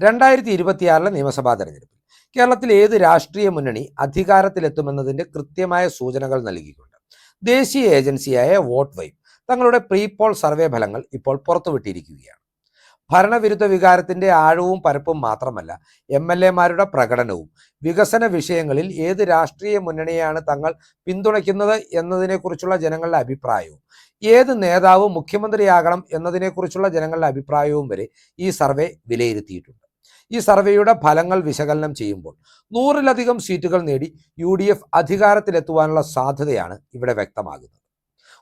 രണ്ടായിരത്തി ഇരുപത്തിയാറിലെ നിയമസഭാ തെരഞ്ഞെടുപ്പിൽ കേരളത്തിൽ ഏത് രാഷ്ട്രീയ മുന്നണി അധികാരത്തിലെത്തുമെന്നതിന്റെ കൃത്യമായ സൂചനകൾ നൽകിക്കൊണ്ട് ദേശീയ ഏജൻസിയായ വോട്ട് വൈബ് തങ്ങളുടെ പ്രീപോൾ സർവേ ഫലങ്ങൾ ഇപ്പോൾ പുറത്തുവിട്ടിരിക്കുകയാണ്. ഭരണവിരുദ്ധ വികാരത്തിന്റെ ആഴവും പരപ്പും മാത്രമല്ല എം എൽ എമാരുടെ പ്രകടനവും വികസന വിഷയങ്ങളിൽ ഏത് രാഷ്ട്രീയ മുന്നണിയാണ് തങ്ങൾ പിന്തുണയ്ക്കുന്നത് എന്നതിനെക്കുറിച്ചുള്ള ജനങ്ങളുടെ അഭിപ്രായവും ഏത് നേതാവ് മുഖ്യമന്ത്രിയാകണം എന്നതിനെക്കുറിച്ചുള്ള ജനങ്ങളുടെ അഭിപ്രായവും വരെ ഈ സർവേ വിലയിരുത്തിയിട്ടുണ്ട്. ഈ സർവേയുടെ ഫലങ്ങൾ വിശകലനം ചെയ്യുമ്പോൾ നൂറിലധികം സീറ്റുകൾ നേടി യു ഡി എഫ് അധികാരത്തിലെത്തുവാനുള്ള സാധ്യതയാണ് ഇവിടെ വ്യക്തമാകുന്നത്.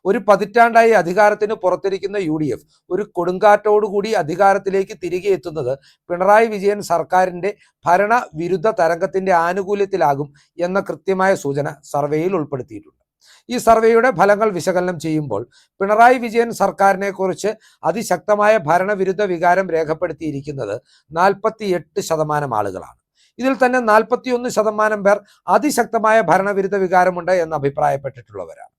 ഒരു പതിറ്റാണ്ടായി അധികാരത്തിന് പുറത്തിരിക്കുന്ന യു ഡി എഫ് ഒരു കൊടുങ്കാറ്റോടുകൂടി അധികാരത്തിലേക്ക് തിരികെ എത്തുന്നത് പിണറായി വിജയൻ സർക്കാരിന്റെ ഭരണവിരുദ്ധ തരംഗത്തിന്റെ ആനുകൂല്യത്തിലാകും എന്ന കൃത്യമായ സൂചന സർവേയിൽ ഉൾപ്പെടുത്തിയിട്ടുണ്ട്. ഈ സർവേയുടെ ഫലങ്ങൾ വിശകലനം ചെയ്യുമ്പോൾ പിണറായി വിജയൻ സർക്കാരിനെ കുറിച്ച് അതിശക്തമായ ഭരണവിരുദ്ധ വികാരം രേഖപ്പെടുത്തിയിരിക്കുന്നത് നാൽപ്പത്തി എട്ട് ശതമാനം ആളുകളാണ്. ഇതിൽ തന്നെ നാൽപ്പത്തിയൊന്ന് ശതമാനം പേർ അതിശക്തമായ ഭരണവിരുദ്ധ വികാരമുണ്ട് എന്ന് അഭിപ്രായപ്പെട്ടിട്ടുള്ളവരാണ്.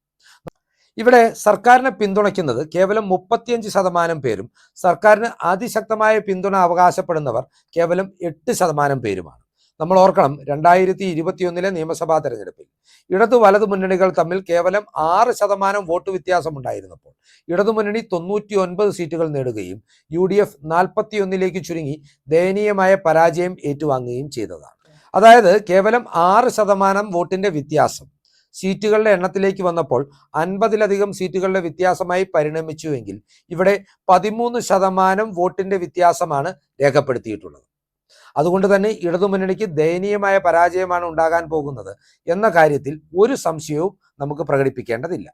ഇവിടെ സർക്കാരിനെ പിന്തുണയ്ക്കുന്നത് കേവലം മുപ്പത്തിയഞ്ച് ശതമാനം പേരും സർക്കാരിന് അതിശക്തമായ പിന്തുണ അവകാശപ്പെടുന്നവർ കേവലം എട്ട് ശതമാനം പേരുമാണ്. നമ്മൾ ഓർക്കണം രണ്ടായിരത്തി ഇരുപത്തിയൊന്നിലെ നിയമസഭാ തെരഞ്ഞെടുപ്പിൽ. ഇടതു വലതു മുന്നണികൾ തമ്മിൽ കേവലം ആറ് ശതമാനം വോട്ട് വ്യത്യാസം ഉണ്ടായിരുന്നപ്പോൾ. ഇടതുമുന്നണി തൊണ്ണൂറ്റി ഒൻപത് സീറ്റുകൾ നേടുകയും യു ഡി എഫ് നാൽപ്പത്തിയൊന്നിലേക്ക് ചുരുങ്ങി ദയനീയമായ പരാജയം ഏറ്റുവാങ്ങുകയും ചെയ്തതാണ്. അതായത് കേവലം ആറ് ശതമാനം വോട്ടിന്റെ വ്യത്യാസം സീറ്റുകളുടെ എണ്ണത്തിലേക്ക് വന്നപ്പോൾ അൻപതിലധികം സീറ്റുകളുടെ വ്യത്യാസമായി പരിണമിച്ചുവെങ്കിൽ ഇവിടെ പതിമൂന്ന് ശതമാനം വോട്ടിന്റെ വ്യത്യാസമാണ് രേഖപ്പെടുത്തിയിട്ടുള്ളത്. അതുകൊണ്ട് തന്നെ ഇടതുമുന്നണിക്ക് ദയനീയമായ പരാജയമാണ് ഉണ്ടാകാൻ പോകുന്നത് എന്ന കാര്യത്തിൽ ഒരു സംശയവും നമുക്ക് പ്രകടിപ്പിക്കേണ്ടതില്ല.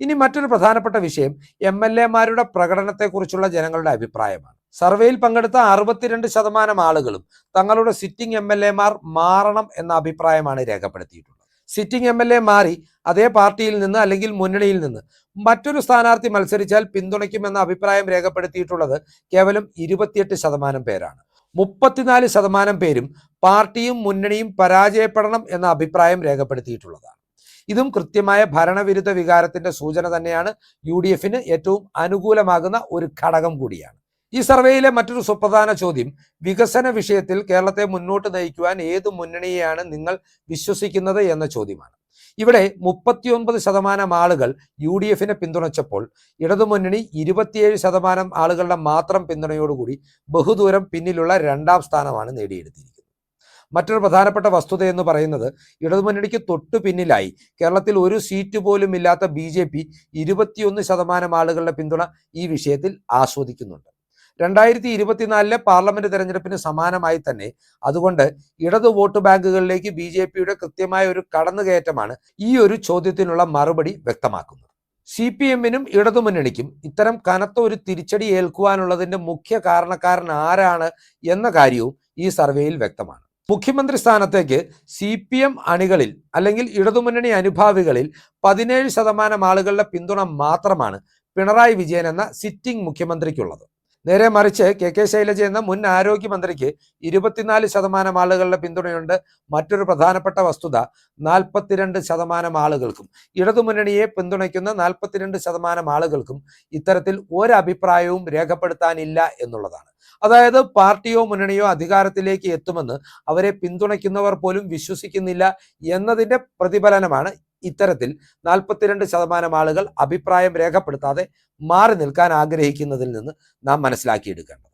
ഇനി മറ്റൊരു പ്രധാനപ്പെട്ട വിഷയം എം എൽ എമാരുടെ പ്രകടനത്തെക്കുറിച്ചുള്ള ജനങ്ങളുടെ അഭിപ്രായമാണ്. സർവേയിൽ പങ്കെടുത്ത അറുപത്തിരണ്ട് ശതമാനം ആളുകളും തങ്ങളുടെ സിറ്റിംഗ് എം എൽ എമാർ മാറണം എന്ന അഭിപ്രായമാണ് രേഖപ്പെടുത്തിയിട്ടുള്ളത്. സിറ്റിംഗ് എം എൽ എ മാറി അതേ പാർട്ടിയിൽ നിന്ന് അല്ലെങ്കിൽ മുന്നണിയിൽ നിന്ന് മറ്റൊരു സ്ഥാനാർത്ഥി മത്സരിച്ചാൽ പിന്തുണയ്ക്കുമെന്ന അഭിപ്രായം രേഖപ്പെടുത്തിയിട്ടുള്ളത് കേവലം ഇരുപത്തിയെട്ട് ശതമാനം പേരാണ്. മുപ്പത്തിനാല് ശതമാനം പേരും പാർട്ടിയും മുന്നണിയും പരാജയപ്പെടണം എന്ന അഭിപ്രായം രേഖപ്പെടുത്തിയിട്ടുള്ളതാണ്. ഇതും കൃത്യമായ ഭരണവിരുദ്ധ വികാരത്തിന്റെ സൂചന തന്നെയാണ് യു ഡി എഫിന് ഏറ്റവും അനുകൂലമാകുന്ന ഒരു ഘടകം കൂടിയാണ്. ഈ സർവേയിലെ മറ്റൊരു സുപ്രധാന ചോദ്യം വികസന വിഷയത്തിൽ കേരളത്തെ മുന്നോട്ട് നയിക്കുവാൻ ഏത് മുന്നണിയെയാണ് നിങ്ങൾ വിശ്വസിക്കുന്നത് എന്ന ചോദ്യമാണ്. ഇവിടെ മുപ്പത്തിയൊൻപത് ശതമാനം ആളുകൾ യു ഡി എഫിനെ പിന്തുണച്ചപ്പോൾ ഇടതുമുന്നണി ഇരുപത്തിയേഴ് ശതമാനം ആളുകളുടെ മാത്രം പിന്തുണയോടുകൂടി ബഹുദൂരം പിന്നിലുള്ള രണ്ടാം സ്ഥാനമാണ് നേടിയെടുത്തിരിക്കുന്നത്. മറ്റൊരു പ്രധാനപ്പെട്ട വസ്തുത എന്ന് പറയുന്നത് ഇടതുമുന്നണിക്ക് തൊട്ടു പിന്നിലായി കേരളത്തിൽ ഒരു സീറ്റ് പോലും ഇല്ലാത്ത ബി ജെ പി ഇരുപത്തിയൊന്ന് ശതമാനം ആളുകളുടെ പിന്തുണ ഈ വിഷയത്തിൽ ആസ്വദിക്കുന്നുണ്ട്. രണ്ടായിരത്തി ഇരുപത്തിനാലിലെ പാർലമെന്റ് തെരഞ്ഞെടുപ്പിന് സമാനമായി തന്നെ. അതുകൊണ്ട് ഇടതു വോട്ട് ബാങ്കുകളിലേക്ക് ബി ജെ പിയുടെ കൃത്യമായ ഒരു കടന്നുകയറ്റമാണ് ഈ ഒരു ചോദ്യത്തിനുള്ള മറുപടി വ്യക്തമാക്കുന്നത്. സി പി എമ്മിനും ഇടതുമുന്നണിക്കും ഇത്തരം കനത്ത ഒരു തിരിച്ചടി ഏൽക്കുവാനുള്ളതിന്റെ മുഖ്യ കാരണക്കാരൻ ആരാണ് എന്ന കാര്യവും ഈ സർവേയിൽ വ്യക്തമാണ്. മുഖ്യമന്ത്രി സ്ഥാനത്തേക്ക് സി പി എം അണികളിൽ അല്ലെങ്കിൽ ഇടതുമുന്നണി അനുഭാവികളിൽ പതിനേഴ് ശതമാനം ആളുകളുടെ പിന്തുണ മാത്രമാണ് പിണറായി വിജയൻ എന്ന സിറ്റിംഗ് മുഖ്യമന്ത്രിക്കുള്ളത്. നേരെ മറിച്ച് കെ കെ ശൈലജ എന്ന മുൻ ആരോഗ്യമന്ത്രിക്ക് ഇരുപത്തിനാല് ശതമാനം ആളുകളുടെ പിന്തുണയുണ്ട്. മറ്റൊരു പ്രധാനപ്പെട്ട വസ്തുത നാൽപ്പത്തിരണ്ട് ശതമാനം ആളുകൾക്കും. ഇടതുമുന്നണിയെ പിന്തുണയ്ക്കുന്ന നാൽപ്പത്തിരണ്ട് ശതമാനം ആളുകൾക്കും ഇത്തരത്തിൽ ഒരഭിപ്രായവും രേഖപ്പെടുത്താനില്ല എന്നുള്ളതാണ്. അതായത് പാർട്ടിയോ മുന്നണിയോ അധികാരത്തിലേക്ക് എത്തുമെന്ന് അവരെ പിന്തുണയ്ക്കുന്നവർ പോലും വിശ്വസിക്കുന്നില്ല എന്നതിന്റെ പ്രതിഫലനമാണ് ഇത്തരത്തിൽ നാൽപ്പത്തിരണ്ട് ശതമാനം ആളുകൾ അഭിപ്രായം രേഖപ്പെടുത്താതെ മാറി നിൽക്കാൻ ആഗ്രഹിക്കുന്നതിൽ നിന്ന് നാം മനസ്സിലാക്കിയെടുക്കേണ്ടത്.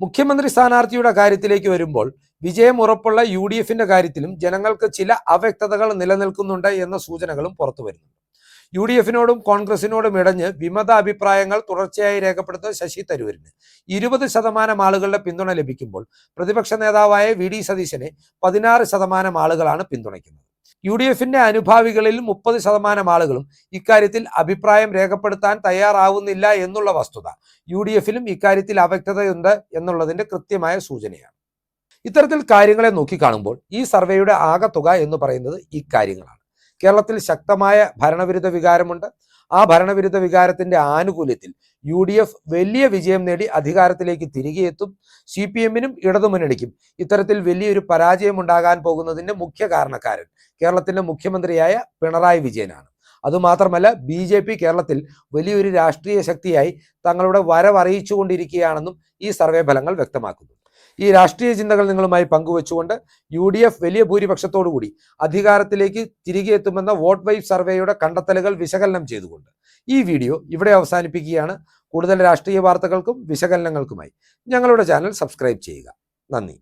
മുഖ്യമന്ത്രി സ്ഥാനാർത്ഥിയുടെ കാര്യത്തിലേക്ക് വരുമ്പോൾ വിജയം ഉറപ്പുള്ള യു ഡി എഫിന്റെ കാര്യത്തിലും ജനങ്ങൾക്ക് ചില അവ്യക്തതകൾ നിലനിൽക്കുന്നുണ്ട് എന്ന സൂചനകളും പുറത്തു വരുന്നുണ്ട്. യു ഡി എഫിനോടും കോൺഗ്രസിനോടും ഇടഞ്ഞ് വിമത അഭിപ്രായങ്ങൾ തുടർച്ചയായി രേഖപ്പെടുത്ത ശശി തരൂരിന് ഇരുപത് ശതമാനം ആളുകളുടെ പിന്തുണ ലഭിക്കുമ്പോൾ പ്രതിപക്ഷ നേതാവായ വി ഡി സതീശനെ പതിനാറ് ശതമാനം ആളുകളാണ് പിന്തുണയ്ക്കുന്നത്. യു ഡി എഫിന്റെ അനുഭാവികളിൽ മുപ്പത് ശതമാനം ആളുകളും ഇക്കാര്യത്തിൽ അഭിപ്രായം രേഖപ്പെടുത്താൻ തയ്യാറാവുന്നില്ല എന്നുള്ള വസ്തുത. യു ഡി എഫിലും ഇക്കാര്യത്തിൽ അവ്യക്തതയുണ്ട് എന്നുള്ളതിന്റെ കൃത്യമായ സൂചനയാണ്. ഇത്തരത്തിൽ കാര്യങ്ങളെ നോക്കിക്കാണുമ്പോൾ ഈ സർവേയുടെ ആകത്തുക എന്ന് പറയുന്നത് ഇക്കാര്യങ്ങളാണ്. കേരളത്തിൽ ശക്തമായ ഭരണവിരുദ്ധ വികാരമുണ്ട്. ആ ഭരണവിരുദ്ധ വികാരത്തിന്റെ ആനുകൂല്യത്തിൽ യു ഡി എഫ് വലിയ വിജയം നേടി അധികാരത്തിലേക്ക് തിരികെ എത്തും. സി പി എമ്മിനും ഇടതുമുന്നണിക്കും ഇത്തരത്തിൽ വലിയൊരു പരാജയം ഉണ്ടാകാൻ പോകുന്നതിന്റെ മുഖ്യ കാരണക്കാരൻ കേരളത്തിന്റെ മുഖ്യമന്ത്രിയായ പിണറായി വിജയനാണ്. അതുമാത്രമല്ല ബി ജെ പി കേരളത്തിൽ വലിയൊരു രാഷ്ട്രീയ ശക്തിയായി തങ്ങളുടെ വരവറിയിച്ചുകൊണ്ടിരിക്കുകയാണെന്നും ഈ സർവേ ഫലങ്ങൾ വ്യക്തമാക്കുന്നു ഈ രാഷ്ട്രീയ ചിന്തകൾ നിങ്ങളുമായി പങ്കുവച്ചുകൊണ്ട് യു ഡി എഫ് വലിയ ഭൂരിപക്ഷത്തോടുകൂടി അധികാരത്തിലേക്ക് തിരികെ എത്തുമെന്ന വോട്ട് വൈഫ് സർവേയുടെ കണ്ടെത്തലുകൾ വിശകലനം ചെയ്തുകൊണ്ട് ഈ വീഡിയോ ഇവിടെ അവസാനിപ്പിക്കുകയാണ്. കൂടുതൽ രാഷ്ട്രീയ വാർത്തകൾക്കും വിശകലനങ്ങൾക്കുമായി ഞങ്ങളുടെ ചാനൽ സബ്സ്ക്രൈബ് ചെയ്യുക. നന്ദി.